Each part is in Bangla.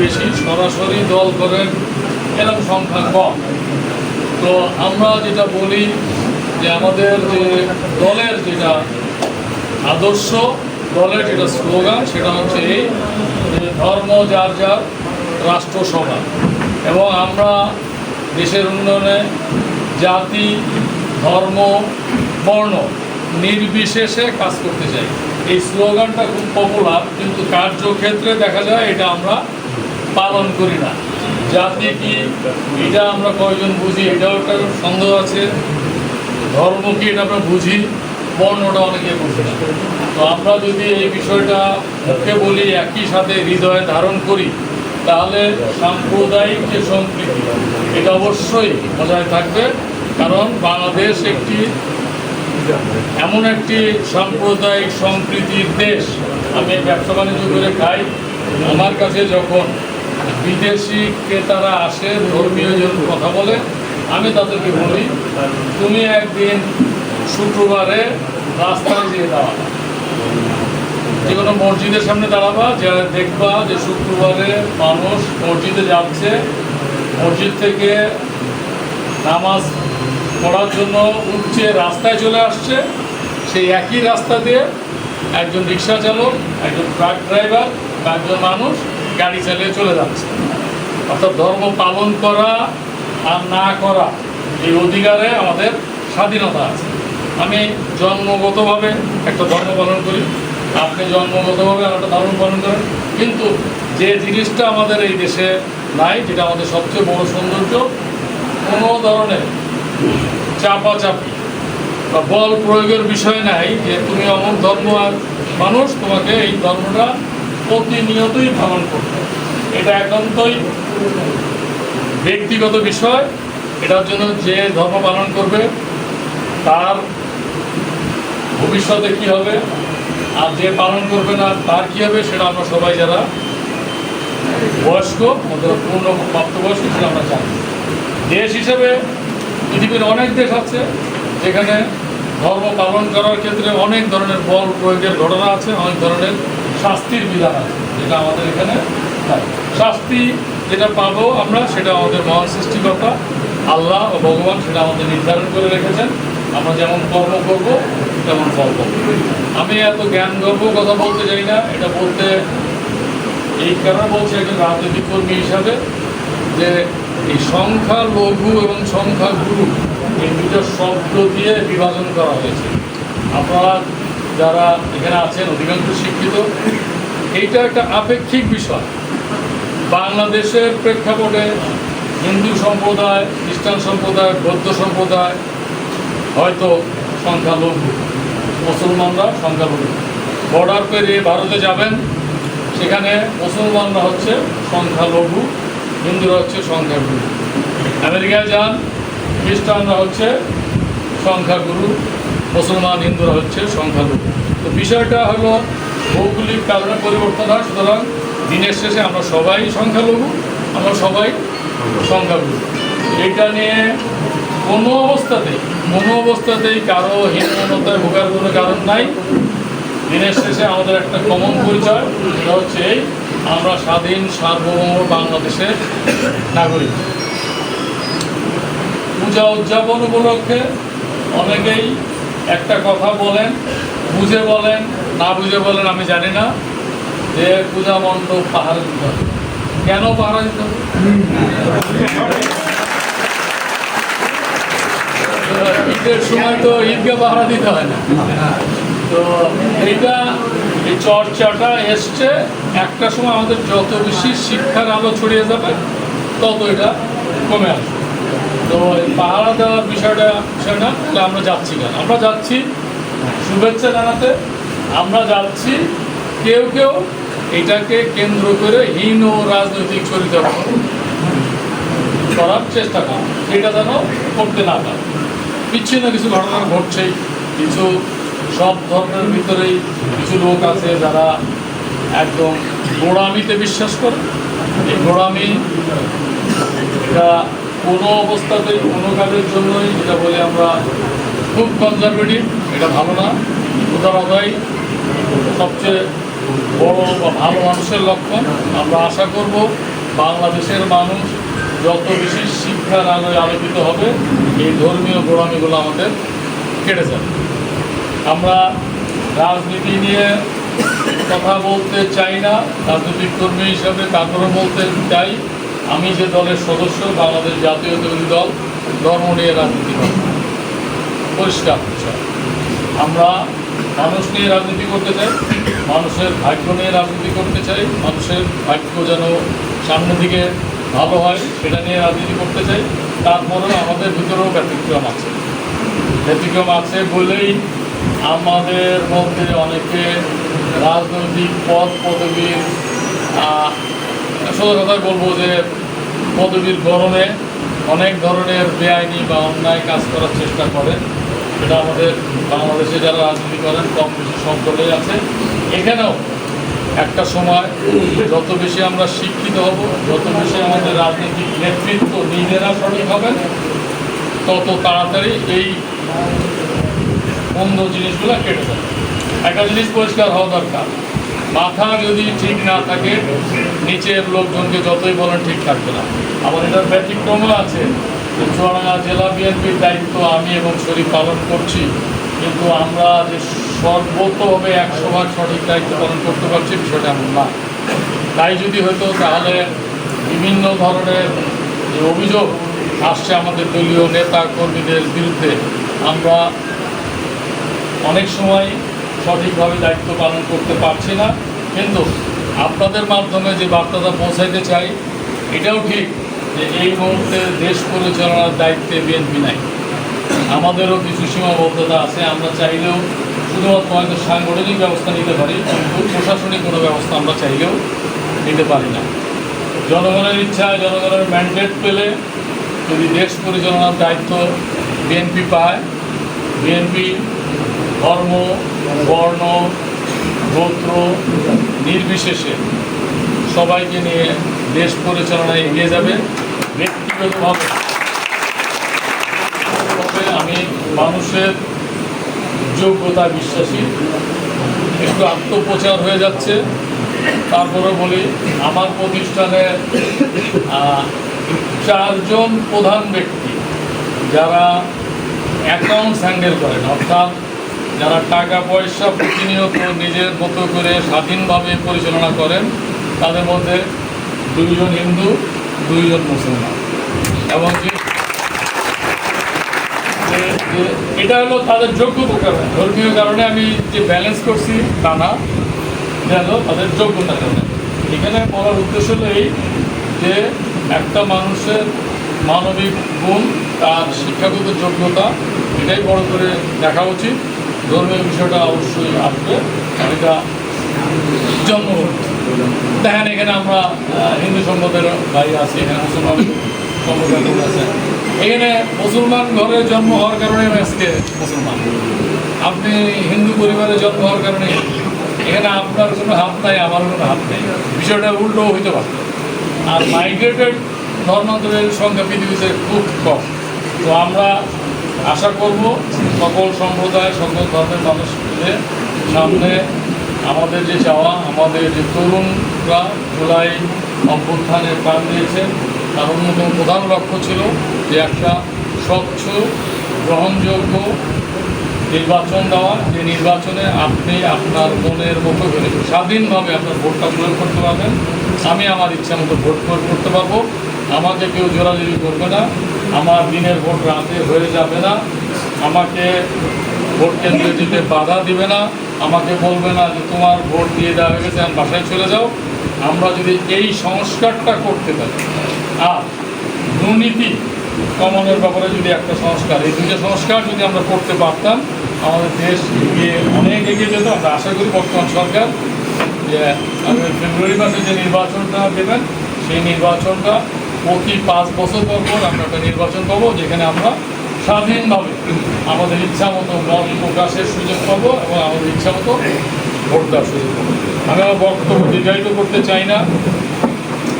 বেশি সরাসরি দল করেন এরকম সংখ্যা কম। তো আমরা যেটা বলি যে আমাদের যে দলের যেটা আদর্শ, দলের যেটা স্লোগান, সেটা হচ্ছে এই যে ধর্ম যার যার, রাষ্ট্র সভা এবং আমরা দেশের উন্নয়নে জাতি, ধর্ম, বর্ণ নির্বিশেষে কাজ করতে চাই। এই স্লোগানটা খুব পপুলার কিন্তু কার্যক্ষেত্রে দেখা যায় এটা আমরা পালন করি না। জাতি কি এটা আমরা কয়জন বুঝি, এটাও একটা সন্দেহ আছে। ধর্ম কি এটা আমরা বুঝি বর্ণটা অনেকে বুঝি না। তো আমরা যদি এই বিষয়টা মুখে বলি, একই সাথে হৃদয়ে ধারণ করি, তাহলে সাম্প্রদায়িক যে সম্প্রীতি, এটা অবশ্যই বজায় থাকবে। কারণ বাংলাদেশ একটি এমন একটি সাম্প্রদায়িক সম্প্রীতির দেশ। আমি ব্যবসা বাণিজ্য করে খাই, আমার কাছে যখন বিদেশি ক্রেতারা আসে, ধর্মীয় যখন কথা বলে, আমি তাদেরকে বলি, তুমি একদিন শুক্রবারে রাস্তায় যেয়ে দাঁড়াবা। যে কোনো মসজিদের সামনে দাঁড়াবা যা দেখবা যে শুক্রবারে মানুষ মসজিদে যাচ্ছে, মসজিদ থেকে নামাজ পড়ার জন্য উঠছে, রাস্তায় চলে আসছে, সেই একই রাস্তা দিয়ে একজন রিক্সা চালক, একজন ট্রাক ড্রাইভার, একজন মানুষ গাড়ি চালিয়ে চলে যাচ্ছে। অর্থাৎ ধর্ম পালন করা আর না করা এই অধিকারে আমাদের স্বাধীনতা আছে। আমি জন্মগতভাবে একটা ধর্ম পালন করি, আপনি জন্মগতভাবে একটা ধর্ম পালন করেন, কিন্তু যে জিনিসটা আমাদের এই দেশে নাই, যেটা আমাদের সবচেয়ে বড় সৌন্দর্য, কোনো ধরনের চাপাচাপি বা বল প্রয়োগের বিষয় নাই যে তুমি অমুক ধর্ম আর মানুষ, তোমাকে এই ধর্মটা প্রতিনিয়তই পালন করতে এটা একান্তই ব্যক্তিগত বিষয়। এটার জন্য যে ধর্ম পালন করবে, তার ভবিষ্যতে কি হবে, আর যে পালন করবে না, তার কি হবে, সেটা আমরা সবাই যারা বয়স্ক আমাদের পূর্ণ প্রাপ্তবয়স্ক সেটা আমরা জানি। দেশ হিসেবে পৃথিবীর অনেক দেশ আছে যেখানে ধর্ম পালন করার ক্ষেত্রে অনেক ধরনের বল প্রয়োগের ঘটনা আছে, অনেক ধরনের শাস্তির বিধান আছে, যেটা আমাদের এখানে শাস্তি যেটা পাবো আমরা, সেটা আমাদের মহান সৃষ্টিকর্তা, আল্লাহ ও ভগবান, সেটা আমাদের নির্ধারণ করে রেখেছেন। আমরা যেমন কর্ম করব, তেমন ফল পাবো। আমি এত জ্ঞান গর্ব কথা বলতে চাই না, এটা বলতে এই কারণে বলছি একজন রাজনৈতিক কর্মী হিসাবে যে এই সংখ্যা লঘু এবং সংখ্যা গুরু, এই দুটো শব্দ দিয়ে বিভাজন করা হয়েছে। আপনারা যারা এখানে আছেন, অধিকাংশ শিক্ষিত, এইটা একটা আপেক্ষিক বিষয়। বাংলাদেশের প্রেক্ষাপটে হিন্দু সম্প্রদায়, খ্রিস্টান সম্প্রদায়, বৌদ্ধ সম্প্রদায় হয়তো সংখ্যালঘু। মুসলমানরা সংখ্যালঘু। বর্ডার পেরিয়ে ভারতে যাবেন, সেখানে মুসলমানরা হচ্ছে সংখ্যালঘু, হিন্দুরা হচ্ছে সংখ্যাগুরু। আমেরিকায় যান, খ্রিস্টানরা হচ্ছে সংখ্যাগুরু। মুসলমান হিন্দুরা হচ্ছে সংখ্যালঘু। তো বিষয়টা হলো, ভৌগোলিক কারণে পরিবর্তন হয়, সুতরাং দিনের শেষে আমরা সবাই সংখ্যালঘু, আমরা সবাই সংখ্যালঘু। এটা নিয়ে কোনো অবস্থাতেই কোনো অবস্থাতেই কারও হীনমনতায় ভোগার কোনো কারণ নাই। দিনের শেষে আমাদের একটা কমন পরিচয়, সেটা হচ্ছে আমরা স্বাধীন, সার্বভৌম বাংলাদেশের নাগরিক। পূজা উদযাপন উপলক্ষে অনেকেই একটা কথা বলেন, বুঝে বলেন, না বুঝে বলেন, আমি জানি না। যে পূজা মণ্ডপ পাহাড়ে দিতে হবে। কেন পাহারা দিতে হবে? ঈদের সময় তো ঈদকে পাহারা দিতে হয় না। তো এইটা, এই চর্চাটা এসছে। একটা সময় আমাদের যত বেশি শিক্ষার আলো ছড়িয়ে যাবে তত এটা কমে আসবে। তো এই পাহারা দেওয়ার বিষয়টা বিষয় না আমরা যাচ্ছি কেন? আমরা যাচ্ছি শুভেচ্ছা জানাতে। আমরা যাচ্ছি কেউ কেউ এটাকে কেন্দ্র করে হীন রাজনৈতিক চরিত্র করার চেষ্টা করে। এটা যেন করতে না পারে। বিচ্ছিন্ন কিছু ঘটনা ঘটছেই। কিছু সব ধর্মের ভিতরেই কিছু লোক আছে যারা একদম গোড়ামিতে বিশ্বাস করে। এই গোড়ামি কোনো অবস্থাতেই কোনো কাজের জন্যই যেটা বলি আমরা খুব কনজারভেটিভ এটা ভালো না। উদারতাই সবচেয়ে বড় বা ভালো মানুষের লক্ষণ, আমরা আশা করব বাংলাদেশের মানুষ যত বেশি শিক্ষার আলোয় আলোকিত হবে, এই ধর্মীয় গোড়ামিগুলো আমাদের কেটে যাবে। আমরা রাজনীতি নিয়ে কথা বলতে চাই না, রাজনৈতিক কর্মী হিসাবে তারপরে বলতে চাই। আমি যে দলের সদস্য, বাংলাদেশ জাতীয়তাবাদী দল, ধর্ম নিয়ে রাজনীতি করি। পরিষ্কার আমরা মানুষ নিয়ে রাজনীতি করতে চাই, মানুষের ভাগ্য নিয়ে রাজনীতি করতে চাই, মানুষের ভাগ্য যেন সামনের দিকে ভালো হয়, সেটা নিয়ে রাজনীতি করতে চাই। তারপরেও আমাদের ভিতরেও ব্যতিক্রম আছে। ব্যতিক্রম আছে বলেই আমাদের মধ্যে অনেকে রাজনৈতিক পদ, পদবীর সোজা কথায় বলব যে পদবীর গরমে অনেক ধরনের বেআইনি বা অন্যায় কাজ করার চেষ্টা করে। সেটা আমাদের বাংলাদেশে যারা রাজনীতি করেন, কম বেশি সব দলেই আছে। এখানেও একটা সময় যত বেশি আমরা শিক্ষিত হব, যত বেশি আমাদের রাজনৈতিক নেতৃত্ব নিজেরা সঠিক হবেন, তত তাড়াতাড়ি এই মন্দ জিনিসগুলো কেটে যাবে। একটা জিনিস পরিষ্কার হওয়া দরকার। মাথা যদি ঠিক না থাকে, নিচের লোকজনকে যতই বলেন ঠিক থাকবে না। আবার এটার ব্যতিক্রমও আছে চুয়াডাঙ্গা জেলা বিএনপির দায়িত্ব আমি এবং শরীফ পালন করছি, কিন্তু আমরা যে সর্বতভাবে একশো ভাগ সঠিক দায়িত্ব পালন করতে পারছি বিষয়টা এমন না। তাই যদি হতো, তাহলে বিভিন্ন ধরনের যে অভিযোগ আসছে আমাদের দলীয় নেতা কর্মীদের বিরুদ্ধে, আমরা অনেক সময় সঠিকভাবে দায়িত্ব পালন করতে পারছি না। কিন্তু আপনাদের মাধ্যমে যে বার্তাটা পৌঁছাইতে চাই, এটাও ঠিক যে এই মুহূর্তে দেশ পরিচালনার দায়িত্বে বিএনপি নাই। আমাদেরও কিছু সীমাবদ্ধতা আছে, আমরা চাইলেও শুধুমাত্র হয়তো সাংগঠনিক ব্যবস্থা নিতে পারি, কিন্তু প্রশাসনিক কোনো ব্যবস্থা আমরা চাইলেও নিতে পারি না। জনগণের ইচ্ছা, জনগণের ম্যান্ডেট পেলে যদি দেশ পরিচালনার দায়িত্ব বিএনপি পায়, বিএনপি ধর্ম, বর্ণ, গোত্র নির্বিশেষে সবাইকে নিয়ে দেশ পরিচালনায় এগিয়ে যাবে। ব্যক্তিগতভাবে আমি মানুষের যোগ্যতা বিশ্বাসী। একটু আত্মপ্রচার হয়ে যাচ্ছে। তারপরে বলি, আমার প্রতিষ্ঠানে চারজন প্রধান ব্যক্তি যারা অ্যাকাউন্টস হ্যান্ডেল করেন, অর্থাৎ যারা টাকা পয়সা প্রতিনিয়ত নিজের মতো করে স্বাধীনভাবে পরিচালনা করেন, তাদের মধ্যে দুইজন হিন্দু, দুইজন মুসলমান। এবং এটা হলো তাদের যোগ্যতার কারণে ধর্মীয় কারণে আমি যে ব্যালেন্স করছি তা না, এটা হলো তাদের যোগ্যতার কারণে। এখানে বলার উদ্দেশ্য হলো এই যে একটা মানুষের মানবিক গুণ, তার শিক্ষাগত যোগ্যতা, এটাই বড় করে দেখা উচিত। ধর্মীয় বিষয়টা অবশ্যই আসবে। এটা জন্মগত দেখেন, এখানে আমরা হিন্দু সম্প্রদায়ের ভাই আছি, এখানে মুসলমান সম্প্রদায়ের আছে। এখানে মুসলমান ঘরে জন্ম হওয়ার কারণে আজকে মুসলমান। আপনি হিন্দু পরিবারে জন্ম হওয়ার কারণে এখানে আপনার কোনো হাত নাই, আমার কোনো হাত নেই। বিষয়টা উল্টো হইতে পারে। আর মাইগ্রেটেড ধর্মান্তরের সংখ্যা পৃথিবীতে খুব কম। তো আমরা আশা করব সকল সম্প্রদায়, সকল ধর্মের মানুষদের সামনে আমাদের যে চাওয়া, আমাদের যে তরুণরা জুলাই অভ্যুত্থানে প্রাণ দিয়েছেন, তার অন্যতম প্রধান লক্ষ্য ছিল যে একটা স্বচ্ছ, গ্রহণযোগ্য নির্বাচন দেওয়া। যে নির্বাচনে আপনি আপনার মনের মতো করে স্বাধীনভাবে আপনার ভোটটা প্রয়োগ করতে পারবেন। আমি আমার ইচ্ছা মতো ভোট প্রয়োগ করতে পারব। আমাকে কেউ জোরাজুরি করবে না। আমার দিনের ভোট রাতে হয়ে যাবে না। আমাকে ভোট কেন্দ্রে যেতে বাধা দিবে না। আমাকে বলবে না যে তোমার ভোট দিয়ে দেওয়া হয়ে গেছে, আমি বাসায় চলে যাও। আমরা যদি এই সংস্কারটা করতে পারি, আর দুর্নীতি কমানোর ব্যাপারে যদি একটা সংস্কার, এই দুটো সংস্কার যদি আমরা করতে পারতাম, আমাদের দেশ এগিয়ে, অনেক এগিয়ে যেত। আমরা আশা করি বর্তমান সরকার যে ফেব্রুয়ারি মাসে যে নির্বাচনটা দেবেন, সেই নির্বাচনটা প্রতি পাঁচ বছর পর পর আমরা একটা নির্বাচন পাবো যেখানে আমরা স্বাধীনভাবে আমাদের ইচ্ছা মতো মত প্রকাশের সুযোগ পাবো এবং আমাদের ইচ্ছা মতো ভোট দেওয়ার সুযোগ পাবো। আমি আমার বক্তব্য দীর্ঘায়িত করতে চাই না।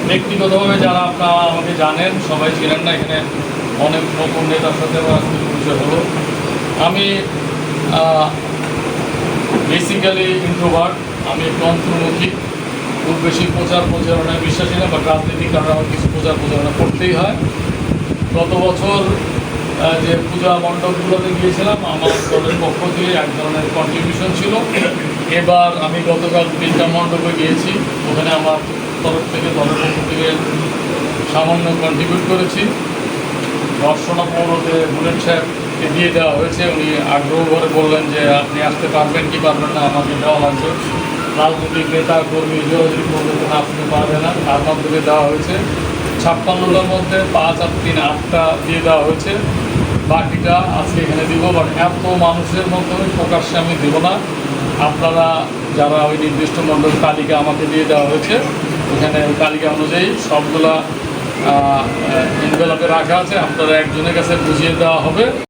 ব্যক্তিগতভাবে যারা আপনারা আমাকে জানেন, সবাই ছিলেন না, এখানে অনেক নতুন নেতার সাথে পরিচয় হলো। আমি বেসিক্যালি ইন্ট্রোভার্ট আমি একটু অন্তর্মুখী খুব বেশি প্রচার প্রচারণায় বিশ্বাসী না, বা রাজনীতির কারণে আমার কিছু প্রচার প্রচারণা করতেই হয়। গত বছর যে পূজা মণ্ডপগুলোতে গিয়েছিলাম, আমার দলের পক্ষ থেকে এক ধরনের কন্ট্রিবিউশন ছিল। এবার আমি গতকাল তিনটা মণ্ডপে গিয়েছি, ওখানে আমার তরফ থেকে, দলের পক্ষ থেকে সামান্য কন্ট্রিবিউট করেছি। দর্শনা পৌরতে বুলেট সাহেবকে দিয়ে দেওয়া হয়েছে। উনি আগ্রহ করে বললেন যে আপনি আসতে পারবেন কি পারবেন না, আমাকে দেওয়া লাগবে। রাজনৈতিক নেতা, কর্মী যোগাযোগ বলবেন না আপনি পারবেন না। তার মাধ্যমে দেওয়া হয়েছে। ছাপ্পান্নটার মধ্যে পাঁচ আর তিন, আটটা দিয়ে দেওয়া হয়েছে। বাকিটা আজকে এখানে দিব, বাট এত মানুষের মাধ্যমে প্রকাশ্যে আমি দেবো না। আপনারা যারা ওই নির্দিষ্ট মণ্ডল তালিকা আমাকে দিয়ে দেওয়া হয়েছে, এখানে তালিকা অনুযায়ী সবগুলা ইনভেলপে রাখা আছে। আপনারা একজনের কাছে বুঝিয়ে দেওয়া হবে।